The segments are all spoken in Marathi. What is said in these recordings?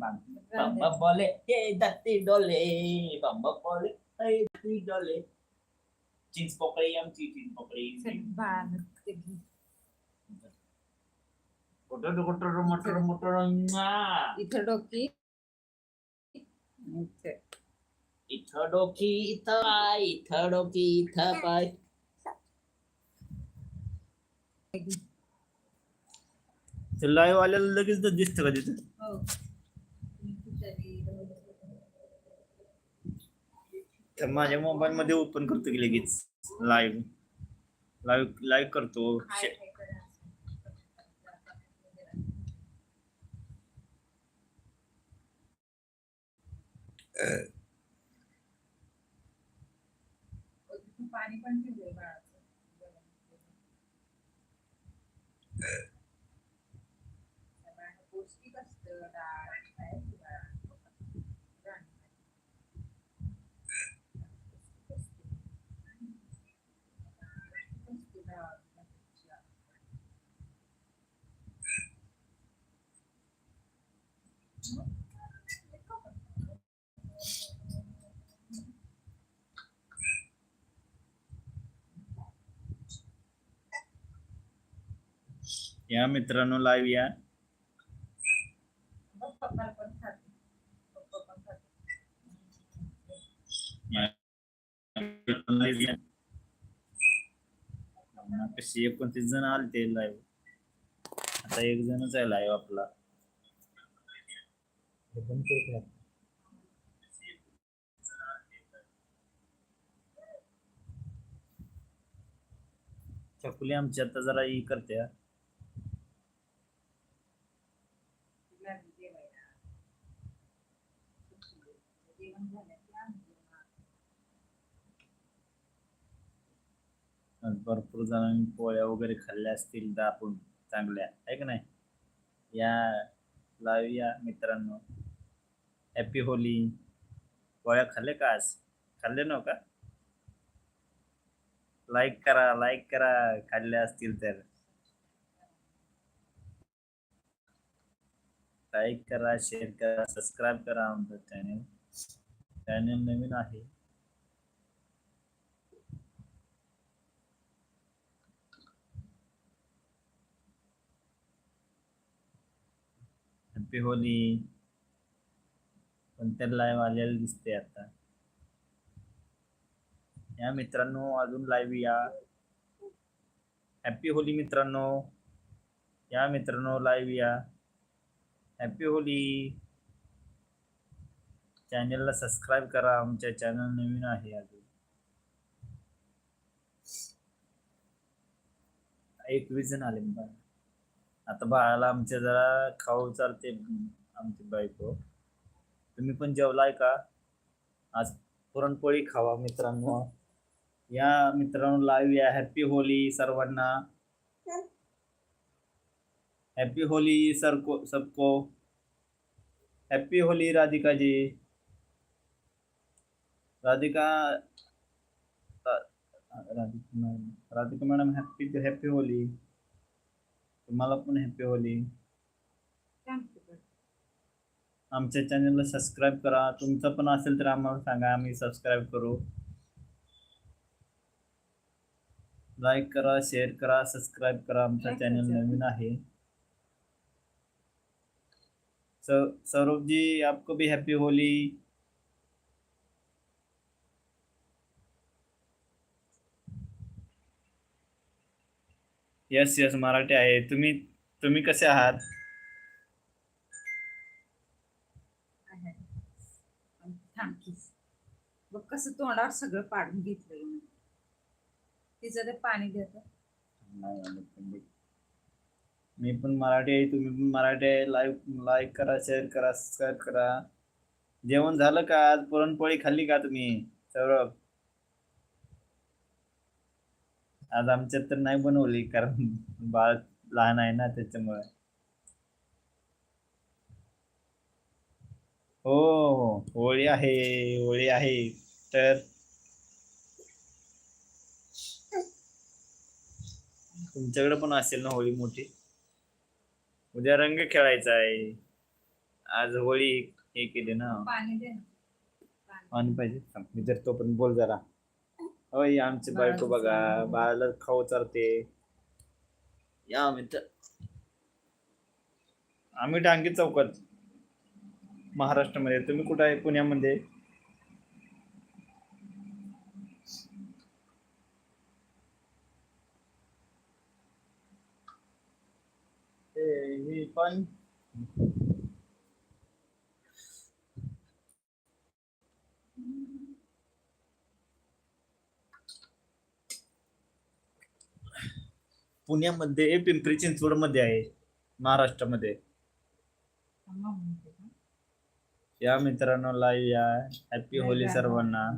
बंब बोले हे दत्ती डोले बंब बोले हे दत्ती डोले चिंच पोकळी आमची चिंच पोकळी बाळानं ते घे. कुठं कुठं मोटर मोटर इथं डोकी इथं. इथं डोकी इथं पाय इथं डोकी इथं पाय लाईव्ह आलेलं लगेच तर दिसतं का तिथं तर माझ्या मोबाईल मध्ये ओपन करतो की लगेच. लाईव्ह लाईव्ह लाईव्ह करतो. पाणी पण या मित्रांनो लाईव्ह या. कशी एकोणतीस जण आले ते आता एक जणच आहे आपला. हे बंद करत चकुली आमची आता जरा ही करते भरपूर जणांनी पोळ्या वगैरे खाल्ल्या असतील तर आपण चांगल्या आहे का नाही? या लाविया मित्रांनो. हॅपी होली गोळ्या खाल्ले का आज? खाल्ले नव का? लाईक करा लाईक करा. खाल्ल्या असतील तर. लाईक करा शेअर करा सबस्क्राईब करा आमचं चॅनल चॅनल नवीन आहे. हॅपी होली कोणत्या लाईव्ह आलेलं दिसते आता. या मित्रांनो अजून लाईव्ह या. हॅपी होली मित्रांनो. या मित्रांनो लाईव्ह या. हॅपी होली. चॅनलला सबस्क्राईब करा. आमच्या चॅनल नवीन आहे अजून. एक विजन आले मला आता बाळाला आमच्या जरा खाऊ चालते आमची बायको. तुम्ही पण जेवलाय का? आज पुरणपोळी खावा मित्रांनो. या मित्रांनो लाईव्ह या. हॅपी होली सर्वांना. हॅपी होली सरको सबको. Happy Holi Radhika ji Radhika Radhika madam. Radhika madam happy happy Holi तुम्हाला पण हॅपी होली. आमच्या चॅनलला सबस्क्राईब करा. तुमचं पण असेल तर आम्हाला सांगा आम्ही सबस्क्राईब करू. लाईक करा शेअर करा सबस्क्राईब करा. आमचा चॅनल. नवीन आहे. स- सौरभ जी आपको भी happy Holi yes yes Marathi आहे. तुम्ही तुम्ही कसे आहात? बघ कसं तोंडावर सगळं पाडून घेतलं तिचं ते पाणी देत. मी पण मराठी आहे तुम्ही पण मराठी आहे. लाईक लाईक करा शेअर करा सबस्क्राईब करा. जेवण झालं का आज? पुरणपोळी खाल्ली का तुम्ही? सौरभ? आज आमच्यात तर नाही बनवली कारण बाळ लहान आहे ना त्याच्यामुळे. हो हो होळी आहे होळी आहे. तर तुमच्याकडे पण असेल ना होळी मोठी? उद्या रंग खेळायचा आहे. आज होळी हे केली ना. पाणी पाणी. पाणी पाहिजे? मी तर तोपर्यंत बोल जरा. होय आमची बायको बघा बाळाला खाऊ चालते या मित्र आम्ही डांगी चौकात महाराष्ट्रामध्ये. तुम्ही कुठं आहे? पुण्यामध्ये? हे पण. पुण्यामध्ये पिंपरी चिंचवडमध्ये आहे महाराष्ट्रामध्ये? या मित्रांनो लाईव्ह या हॅपी होली सर्वांना.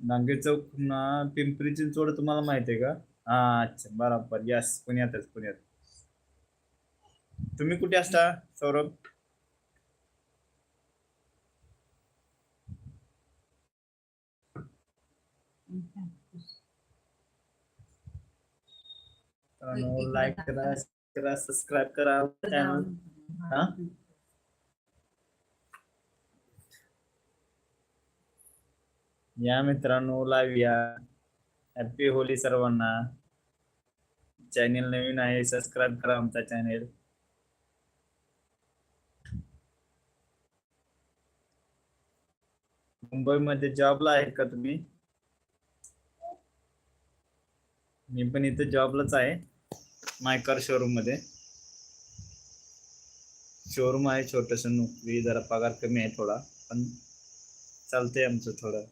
नांगे चौक ना पिंपरी चिंचवड तुम्हाला माहिती आहे का? हा अच्छा बरोबर. यस पुण्यातच पुण्यात. तुम्ही कुठे असता सौरभ? लाईक करा करा सबस्क्राईब करा चॅनल हा? या मित्रांनो लाईव्ह या. हॅपी होली सर्वांना. चॅनेल नवीन आहे सबस्क्राईब करा आमचा चॅनेल मुंबईमध्ये जॉबला आहेत का तुम्ही? मी पण इथे जॉबलाच आहे. मायकार शोरूममध्ये. शोरूम आहे छोटस नोकरी जरा पगार कमी आहे थोडा पण चालतंय आमचं थोडं.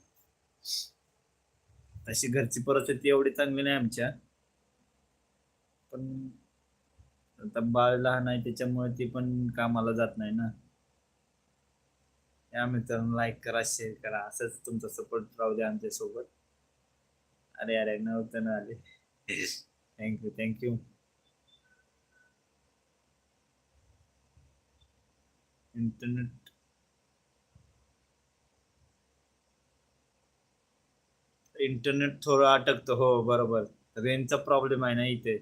तशी घरची परिस्थिती एवढी चांगली नाही आमच्या. पण आता बाळ लहान आहे त्याच्यामुळे ती पण कामाला जात नाही ना. या मित्रांनो लाईक करा शेअर करा. असंच तुमचा सपोर्ट राहू द्या आमच्यासोबत अरे अरे नव्हतं ना आले. थँक्यू थँक्यू इंटरनेट इंटरनेट थोडं अटकतं हो बरोबर. रेंजचा प्रॉब्लेम आहे ना इथे.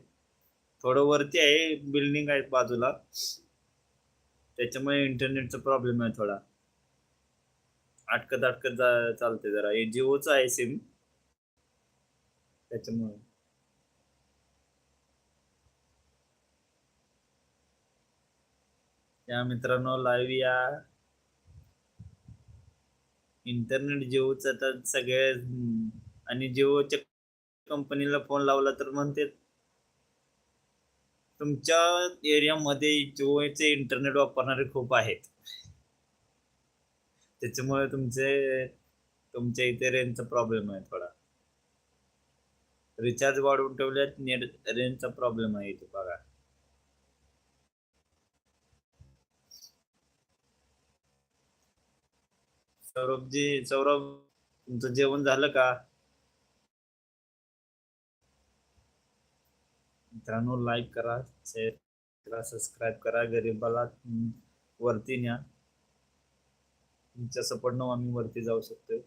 थोडं वरती आहे बिल्डिंग आहे बाजूला. त्याच्यामुळे इंटरनेटचा प्रॉब्लेम आहे थोडा. अटकत अटकत जा चालते जरा. हे जिओचं आहे सिम त्याच्यामुळे. या मित्रांनो लाईव्ह या इंटरनेट जिओच तर सगळे आणि जिओच्या कंपनीला फोन लावला तर म्हणते तुमच्या एरियामध्ये जिओचे इंटरनेट वापरणारे खूप आहेत. त्याच्यामुळे तुमचे तुमच्या इथे रेंजचा प्रॉब्लेम आहे थोडा. रिचार्ज वाढवून ठेवल्यात नेट रेंजचा प्रॉब्लेम आहे इथे बघा. सौरभजी सौरभ तुमचं जेवण झालं का? मित्रांनो लाईक करा शेअर करा सबस्क्राईब करा गरीबाला वरती न्या. तुमच्या सपोर्ट आम्ही वरती जाऊ शकतो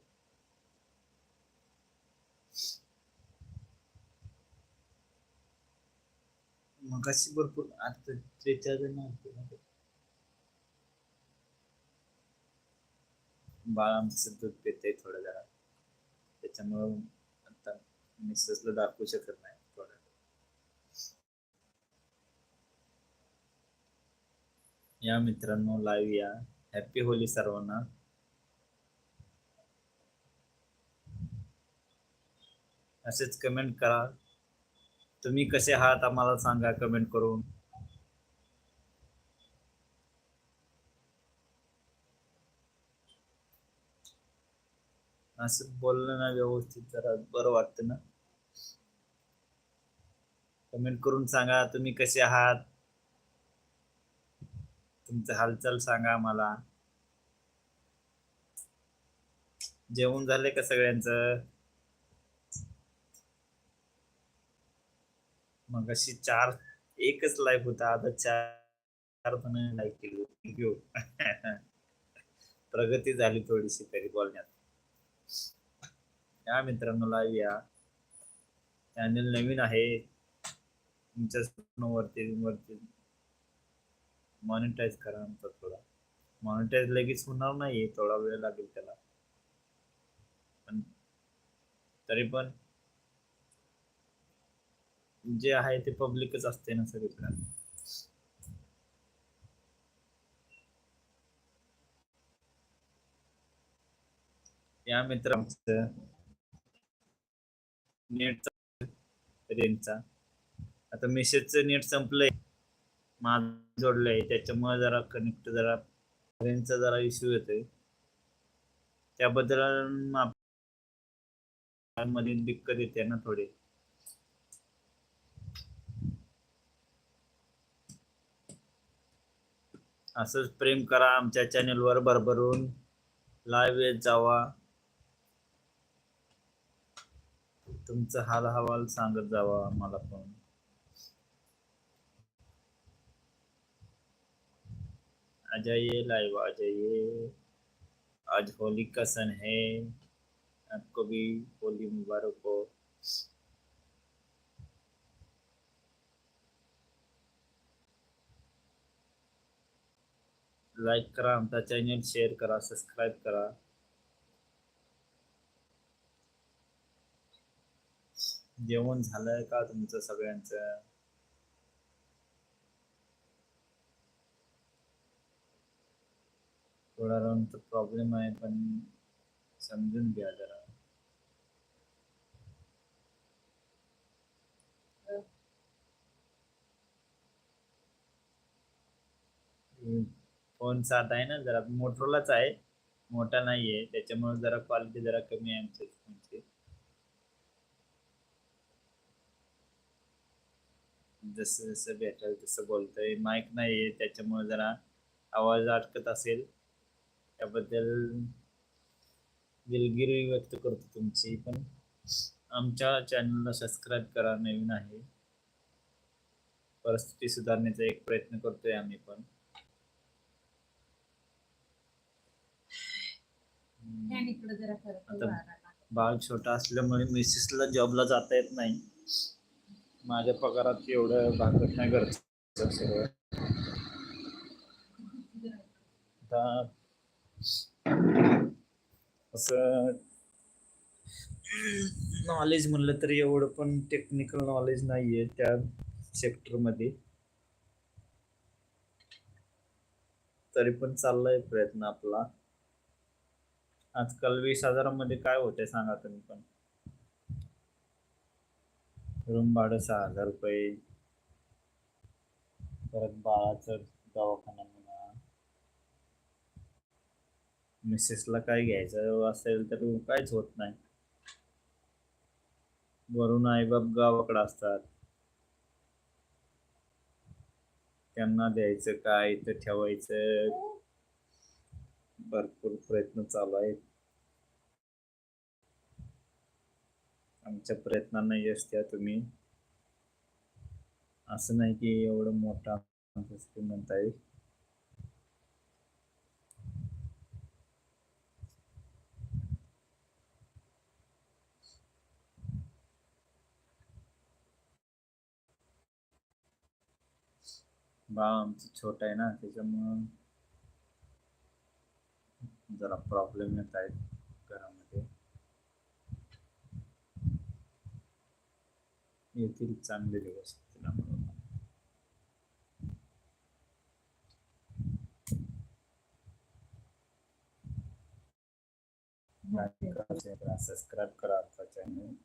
मग अशी भरपूर आता त्रेचाळीस जण होते ना. बाळ आमचं दूध पिते थोडं जरा. त्याच्यामुळं आता मिसेसला दाखवू शकत नाही थोडं. या मित्रांनो लाईव्ह या. हॅपी होली सर्वांना. असेच कमेंट करा. तुम्ही कसे आहात आम्हाला सांगा कमेंट करून. असं बोललं ना व्यवस्थित जरा बरं वाटतं ना. कमेंट करून सांगा तुम्ही कसे आहात? तुमचं हालचाल सांगा आम्हाला. जेवण झाले का सगळ्यांचं? मग अशी चार एकच लाईफ होता आता चार चार पण लाईक केली थँक्यू प्रगती झाली थोडीशी तरी बोलण्यात. या मित्रांनो लाईव्ह या. चॅनल नवीन आहे. तुमच्या वरती वरती मॉनिटाईज करा आमचा थोडा. मॉनिटाईज लगेच होणार नाही थोडा वेळ लागेल त्याला. पण तरी पण जे आहे ते पब्लिकच असते ना सगळीकडे. या मित्र आमचं नेटचा रेंजचा. आता मेसेजचं नेट संपलंय. माझ जोडलंय. त्याच्यामुळे जरा कनेक्ट जरा रेंजचा जरा इश्यू येतोय. त्याबद्दलमध्ये दिक्कत येते ना थोडी. असंच प्रेम करा आमच्या चॅनेलवर भरभरून लाईव्ह येत जावा. तुमचं हाल हवाल सांगत जावा आम्हाला पण. आ जाइए लाइव आ जाइए आज होली का सन है? आपको भी होली मुबारक हो. लाईक करा आमचा चॅनल शेअर करा सबस्क्राईब करा. जेवण झालंय का तुमचं सगळ्यांचं? थोडा राऊंड प्रॉब्लेम आहे पण समजून घ्या जरा. फोन सात आहे ना जरा मोटरोलाच आहे. मोठा नाहीये त्याच्यामुळे जरा क्वालिटी जरा कमी आहे आमच्या फोनची जसं जसं भेटेल तसं बोलतोय. माईक नाहीये त्याच्यामुळे जरा आवाज अटकत असेल. त्याबद्दल दिलगिरी व्यक्त करतो तुमची पण आमच्या चॅनलला सबस्क्राईब करा नवीन आहे. परिस्थिती सुधारण्याचा एक प्रयत्न करतोय आम्ही पण. आता- बाळ छोटा असल्यामुळे मिसेसला जॉबला जाता येत नाही. माझ्या पगारात एवढं भागत नाही गरज सगळं. आता असं नॉलेज म्हणलं तर एवढं पण टेक्निकल नॉलेज नाहीये त्या सेक्टरमध्ये तरी पण चाललाय प्रयत्न आपला. आजकाल वीस हजारामध्ये काय होतंय सांगा तुम्ही पण. रूम भाडं सहा हजार रुपये. परत बाळाचं दवाखाना म्हणा. मिसेसला काय घ्यायचं असेल तर काहीच होत नाही. वरून आईबाप गावाकडे असतात. त्यांना द्यायचं काय इथं ठेवायचं. भरपूर प्रयत्न चालू आहेत. आमच्या प्रयत्नांना यश द्या तुम्ही. असं नाही की एवढं मोठा म्हणता येईल बाळ आमचं छोट आहे ना त्याच्यामुळं जरा प्रॉब्लेम येत आहेत. येतील चांगले दिवस येतील आम्हाला. Like करा, share करा, सबस्क्राईब करा आमचा चॅनल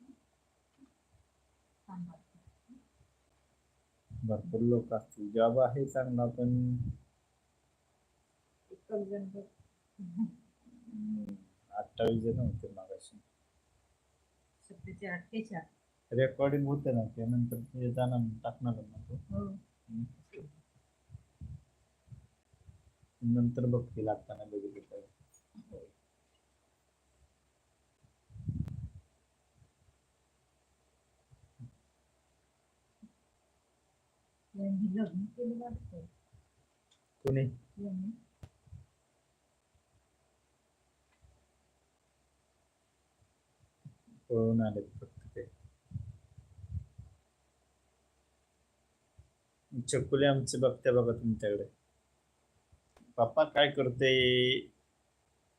भरपूर लोक असतील. जॉब आहे चांगला पण हम्म, अठ्ठावीस जण होते मागाशी. सध्याचे अठ्ठेचाळ रेकॉर्डिंग होते ना त्यानंतर ते जाणार टाकणार ना तो. हो. नंतर बघतील आता नाही बघितलं कोणी? पळून आले फक्त ते चकुले आमचे बघते बघा तुमच्याकडे. पप्पा काय करते?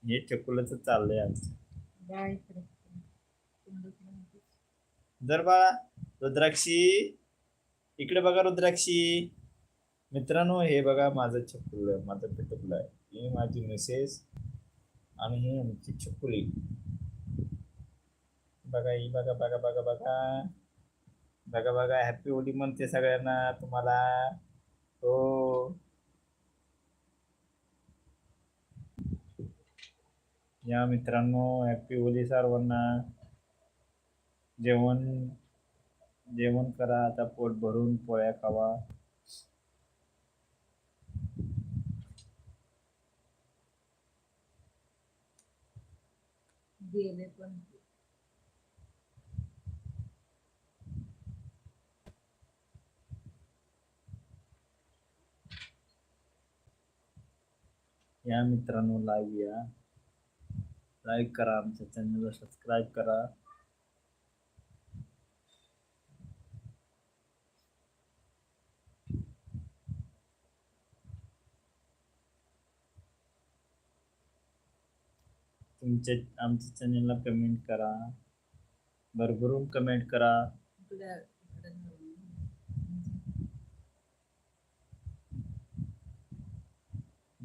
हे चकुलाच चाललंय आमचं. जर बाळा रुद्राक्षी इकडे बघा रुद्राक्षी. मित्रांनो हे बघा माझं चकुल माझं पिटुकलं आहे. ही माझी मिसेस आणि ही आमची चकुली. बघा ही बघा बघा बघा बघा. बघा बघा हॅपी होली म्हणते सगळ्यांना. तुम्हाला हो. या मित्रांनो हॅपी होली सर्वांना. जेवण जेवण करा आता पोट भरून पोळ्या खावा. गेले पण. या मित्रांनो लाईव्ह या. लाईक करा आमच्या चॅनलला सबस्क्राईब करा. तुमच्या आमच्या चॅनलला कमेंट करा. भरभरून कमेंट करा इकडे इकडे नाही.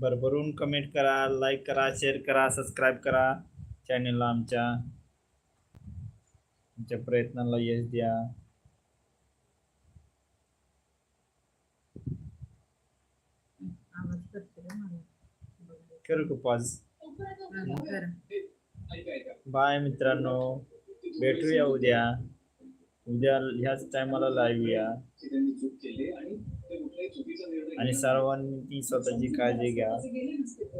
भरभरून कमेंट करा लाईक करा शेअर करा सबस्क्राईब करा. चॅनलला आमच्या. तुमच्या प्रयत्नाला यश द्या. करू का पॉज. बाय मित्रांनो. भेटूया उद्या. उद्या ह्याच टायमाला लाईव्ह या. आणि सर्वांनी स्वतःची काळजी घ्या.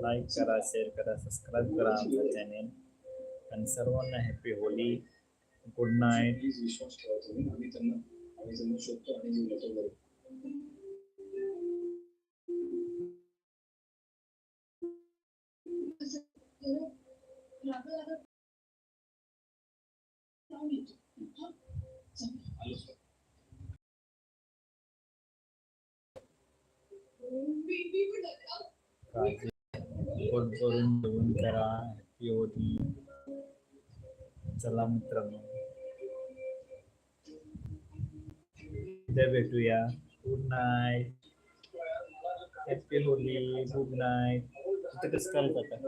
लाईक करा शेअर करा सबस्क्राईब करा आमचा चॅनेल आणि सर्वांना happy Holi. Good night please विश्वास ठेवा तुम्ही आम्ही त्यांना आम्ही त्यांना शोधतो आणि जीव लावतो काळजी पोट जेवण करा हॅपी होली चला मित्र उद्या भेटूया. Good night happy Holi good night इथं कसं करायचं आता?